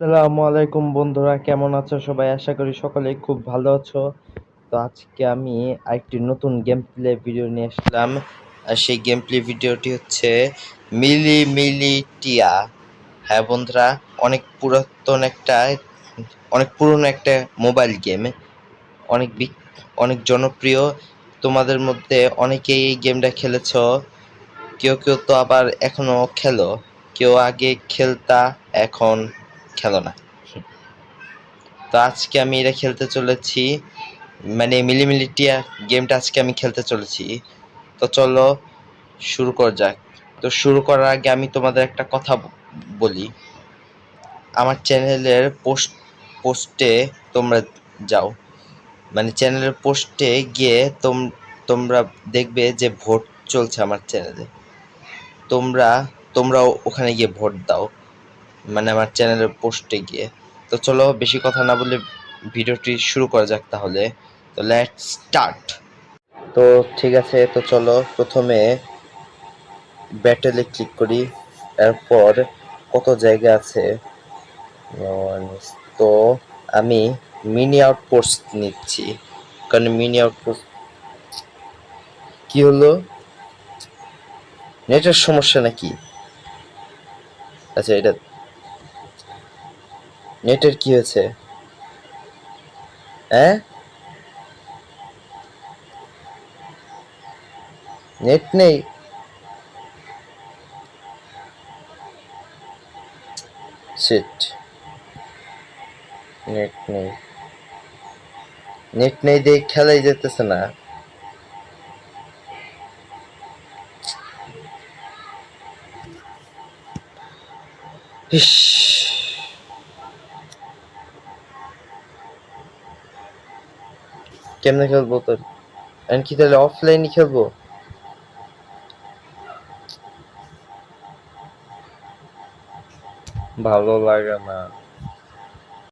আসসালামু আলাইকুম বন্ধুরা, কেমন আছো সবাই? আশা করি সকলেই খুব ভালো আছো। তো আজকে আমি আরেকটি নতুন গেম প্লে ভিডিও নিয়ে আসলাম। আর সেই গেম প্লে ভিডিওটি হচ্ছে মিলি মিলি টিয়া। হ্যাঁ বন্ধুরা, অনেক পুরাতন একটা, অনেক পুরনো একটা মোবাইল গেম অনেক অনেক জনপ্রিয়। তোমাদের মধ্যে অনেকেই এই গেমটা খেলেছো। কেউ কেউ তো আবার এখনও খেলো। কেউ আগে খেলতা, এখন খেলো না। তো আজকে আমি এটা খেলতে চলেছি। মানে মিলিমিলিটিয়া গেমটা আজকে আমি খেলতে চলেছি। তো চলো শুরু করা যাক। তো শুরু করার আগে আমি তোমাদের একটা কথা বলি। আমার চ্যানেলের পোস্ট পোস্টে তোমরা যাও। মানে চ্যানেলের পোস্টে গিয়ে তোম তোমরা দেখবে যে ভোট চলছে আমার চ্যানেলে। তোমরা তোমরাও ওখানে গিয়ে ভোট দাও। মানে আমার চ্যানেলের পোস্টে গিয়ে। তো চলো বেশি কথা না বলে ভিডিওটি শুরু করা যাক তাহলে। তো লেট স্টার্ট তো ঠিক আছে, তো চলো প্রথমে ব্যাটেলে ক্লিক করি। এরপর কত জায়গা আছে? তো আমি মিনি আউটপোস্ট নিচ্ছি। কারণ মিনি আউটপোস্ট কি হলো? নেটের সমস্যা নাকি? আচ্ছা এটা নেটের কি হয়েছে? হ্যাঁ? নেট নেই? শিট নেট নেই। নেট নেই দিয়ে খেলাই যেতেছে না। ইস। কেমনে খেলব তোর? আমি কি তাহলে অফলাইনে খেলব? ভালো লাগে না।